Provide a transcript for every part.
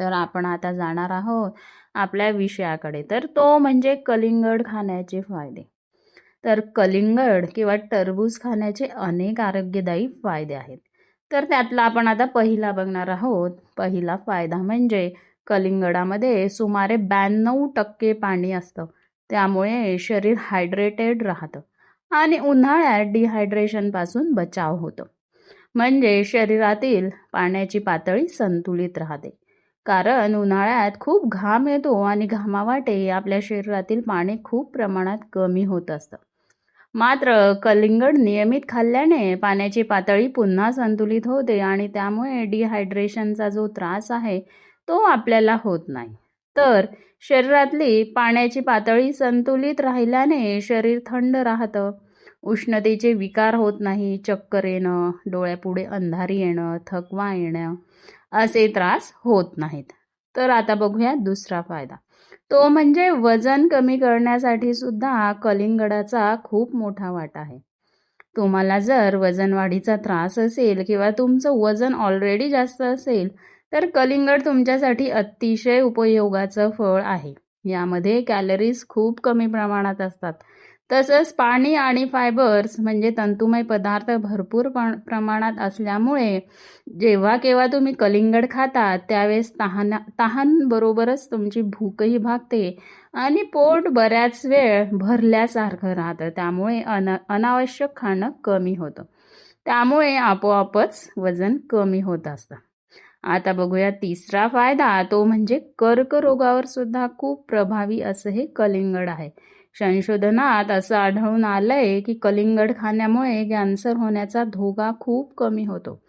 तर आपण आता जाणार आहोत आपल्या विषयाकडे. तर तो म्हणजे कलिंगड खाण्याचे फायदे. तर कलिंगड किंवा टरबूज खाण्याचे अनेक आरोग्यदायी फायदे आहेत. तर त्यातला आपण आता पहिला बघणार आहोत. पहिला फायदा म्हणजे कलिंगडामध्ये सुमारे ब्याण्णव टक्के पाणी असतं. त्यामुळे शरीर हायड्रेटेड राहतं आणि उन्हाळ्यात डिहायड्रेशनपासून बचाव होतो. म्हणजे शरीरातील पाण्याची पातळी संतुलित राहते. कारण उन्हाळ्यात खूप घाम येतो आणि घामावाटे आपल्या शरीरातील पाणी खूप प्रमाणात कमी होत असतं. मात्र कलिंगड नियमित खाल्ल्याने पाण्याची पातळी पुन्हा संतुलित होते आणि त्यामुळे डिहायड्रेशनचा जो त्रास आहे तो आपल्याला होत नाही. तर शरीरातली पाण्याची पातळी संतुलित राहिल्याने शरीर थंड राहतं. उष्णतेचे विकार होत नाही चक्कर येणं डोळ्यापुढे अंधारी येणं थकवा येणं असे त्रास होत नाहीत. तर आता बघूया दुसरा फायदा. तो म्हणजे वजन कमी करण्यासाठी सुद्धा कलिंगडाचा खूप मोठा वाटा आहे. तुम्हाला जर वजन वाढीचा त्रास असेल किंवा तुमचं वजन ऑलरेडी जास्त असेल तर कलिंगड तुमच्यासाठी अतिशय उपयोगाचं फळ आहे. यामध्ये कॅलरीज खूप कमी प्रमाणात असतात. तसंच पाणी आणि फायबर्स म्हणजे तंतुमय पदार्थ भरपूर प्रमाणात असल्यामुळे जेव्हा केव्हा तुम्ही कलिंगड खाता त्यावेळेस तहान तहानबरोबरच तुमची भूकही भागते आणि पोट बऱ्याच वेळ भरल्यासारखं राहतं. त्यामुळे अन अनावश्यक खाणं कमी होतं. त्यामुळे आपोआपच वजन कमी होत असतं. आता बघूया तिसरा फायदा तो म्हणजे कर्करोगावर सुद्धा खूप प्रभावी असं हे कलिंगड आहे. संशोधनात असं आढळून आलंय की कलिंगड खाण्यामुळे कॅन्सर होण्याचा धोका खूप कमी होतो.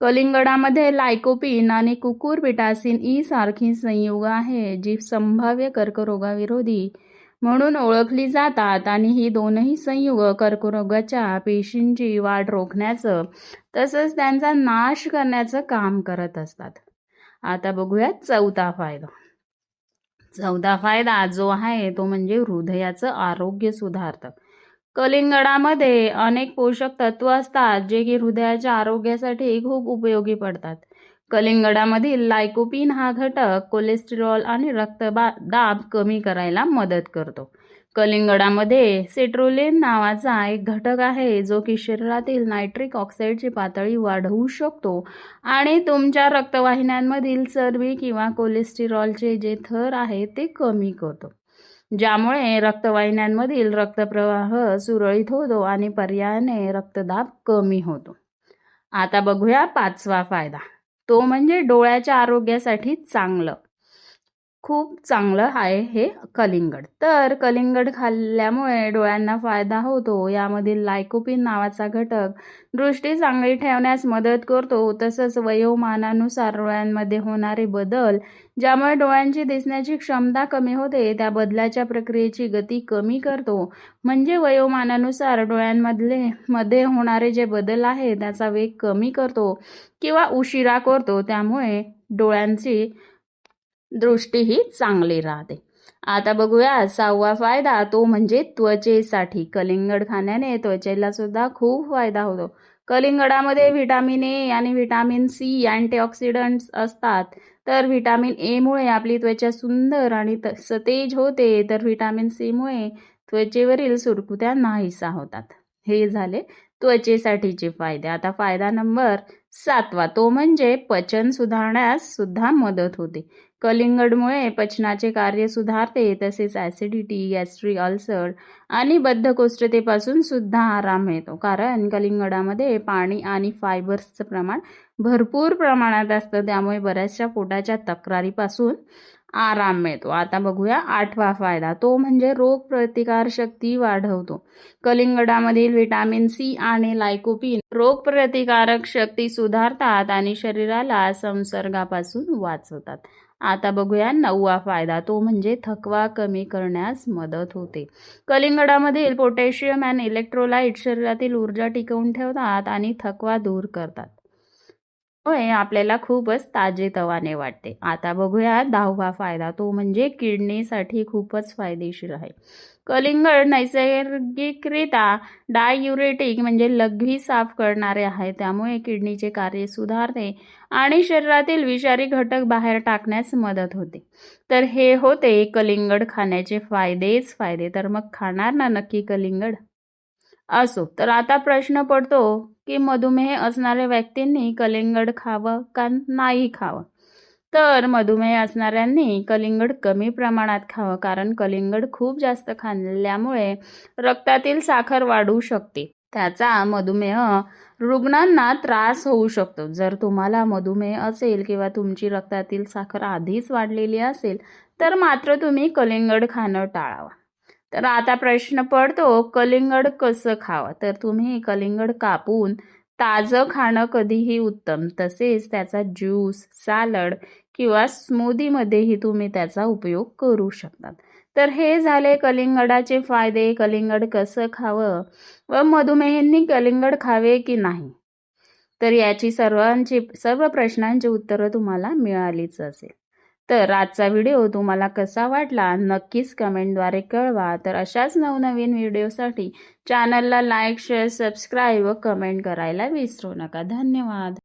कलिंगडामध्ये लायकोपिन आणि कुकुरबिटासिन ई सारखी संयुग आहे जी संभाव्य कर्करोगाविरोधी म्हणून ओळखली जातात आणि ही दोनही संयुग कर्करोगाच्या पेशींची वाढ रोखण्याचं तसंच त्यांचा नाश करण्याचं काम करत असतात. आता बघूयात चौथा फायदा. चौदा फायदा जो आहे तो म्हणजे हृदयाचं आरोग्य सुधारतं. कलिंगडामध्ये अनेक पोषक तत्व असतात जे की हृदयाच्या आरोग्यासाठी खूप उपयोगी पडतात. कलिंगडामधील लायकोपिन हा घटक कोलेस्टेरॉल आणि रक्तबा दाब कमी करायला मदत करतो. कलिंगडामध्ये सेट्रोलिन नावाचा एक घटक आहे जो की शरीरातील नायट्रिक ऑक्साईडची पातळी वाढवू शकतो. आणि तुमच्या रक्तवाहिन्यांमधील चरबी किंवा कोलेस्टेरॉलचे जे थर आहे ते कमी करतो. ज्यामुळे रक्तवाहिन्यांमधील रक्तप्रवाह सुरळीत होतो आणि पर्यायाने रक्तदाब कमी होतो. आता बघूया पाचवा फायदा. तो म्हणजे डोळ्याच्या आरोग्यासाठी चांगलं. खूप चांगलं आहे हे कलिंगड. तर कलिंगड खाल्ल्यामुळे डोळ्यांना फायदा होतो. यामधील लायकोपिन नावाचा घटक दृष्टी चांगली ठेवण्यास मदत करतो. तसंच वयोमानानुसार डोळ्यांमध्ये होणारे बदल ज्यामुळे डोळ्यांची दिसण्याची क्षमता कमी होते त्या बदलाच्या प्रक्रियेची गती कमी करतो. म्हणजे वयोमानानुसार डोळ्यांमधले मध्ये होणारे जे बदल आहे त्याचा वेग कमी करतो किंवा उशिरा करतो. त्यामुळे डोळ्यांची दृष्टीही चांगली राहते. आता बघूया सहावा फायदा तो म्हणजे त्वचेसाठी. कलिंगड खाण्याने त्वचेला सुद्धा खूप फायदा होतो. कलिंगडामध्ये व्हिटॅमिन ए आणि व्हिटॅमिन सी अँटीऑक्सिडंट्स असतात. तर व्हिटॅमिन एमुळे आपली त्वचा सुंदर आणि सतेज होते. तर व्हिटॅमिन सीमुळे त्वचेवरील सुरकुत्या नाहीसा होतात. हे झाले त्वचेसाठीचे फायदे. आता फायदा नंबर सातवा तो म्हणजे पचन सुधारण्यास सुद्धा मदत होते. कलिंगडमुळे पचनाचे कार्य सुधारते तसेच ॲसिडिटी गॅस्ट्रिक अल्सर आणि बद्धकोष्ठतेपासून सुद्धा आराम मिळतो. कारण कलिंगडामध्ये पाणी आणि फायबर्सचं प्रमाण भरपूर प्रमाणात असतं. त्यामुळे बऱ्याचशा पोटाच्या तक्रारीपासून आराम मिळतो. आता बघूया आठवा फायदा. तो म्हणजे रोग प्रतिकार शक्ती वाढवतो. कलिंगडामधील व्हिटॅमिन सी आणि लायकोपिन रोगप्रतिकारक शक्ती सुधारतात आणि शरीराला संसर्गापासून वाचवतात. आता बघूया नववा फायदा. तो म्हणजे थकवा कमी करण्यास मदत होते. कलिंगडामधील पोटॅशियम अँड इलेक्ट्रोलाइट शरीरातील ऊर्जा टिकवून ठेवतात आणि थकवा दूर करतात. होय आपल्याला खूपच ताजेतवाने वाटते. आता बघूया दहावा फायदा. तो म्हणजे किडनीसाठी खूपच फायदेशीर आहे. कलिंगड नैसर्गिकरित्या डाययुरेटिक म्हणजे लघवी साफ करणारे आहे. त्यामुळे किडनीचे कार्य सुधारते आणि शरीरातील विषारी घटक बाहेर टाकण्यास मदत होते. तर हे होते कलिंगड खाण्याचे फायदेच फायदे. तर मग खाणार ना नक्की कलिंगड? असो. तर आता प्रश्न पडतो की मधुमेह असणाऱ्या व्यक्तींनी कलिंगड खावं का नाही खावं? तर मधुमेह असणाऱ्यांनी कलिंगड कमी प्रमाणात खावं कारण कलिंगड खूप जास्त खाल्ल्यामुळे रक्तातील साखर वाढू शकते. त्याचा मधुमेह रुग्णांना त्रास होऊ शकतो. जर तुम्हाला मधुमेह असेल किंवा तुमची रक्तातील साखर आधीच वाढलेली असेल तर मात्र तुम्ही कलिंगड खाणं टाळावं. तर आता प्रश्न पडतो कलिंगड कसं खावं? तर तुम्ही कलिंगड कापून ताजं खाणं कधीही उत्तम. तसेच त्याचा ज्यूस सॅलड किंवा स्मूदीमध्येही तुम्ही त्याचा उपयोग करू शकतात. तर हे झाले कलिंगडाचे फायदे कलिंगड कसं खावं व मधुमेहींनी कलिंगड खावे की नाही? तर याची सर्वांची सर्व प्रश्नांची उत्तरं तुम्हाला मिळालीच असेल. तर आजचा व्हिडिओ तुम्हाला कसा वाटला नक्कीच कमेंटद्वारे कळवा. तर अशाच नवनवीन व्हिडिओसाठी चॅनलला लाईक शेअर सबस्क्राईब व कमेंट करायला विसरू नका. धन्यवाद.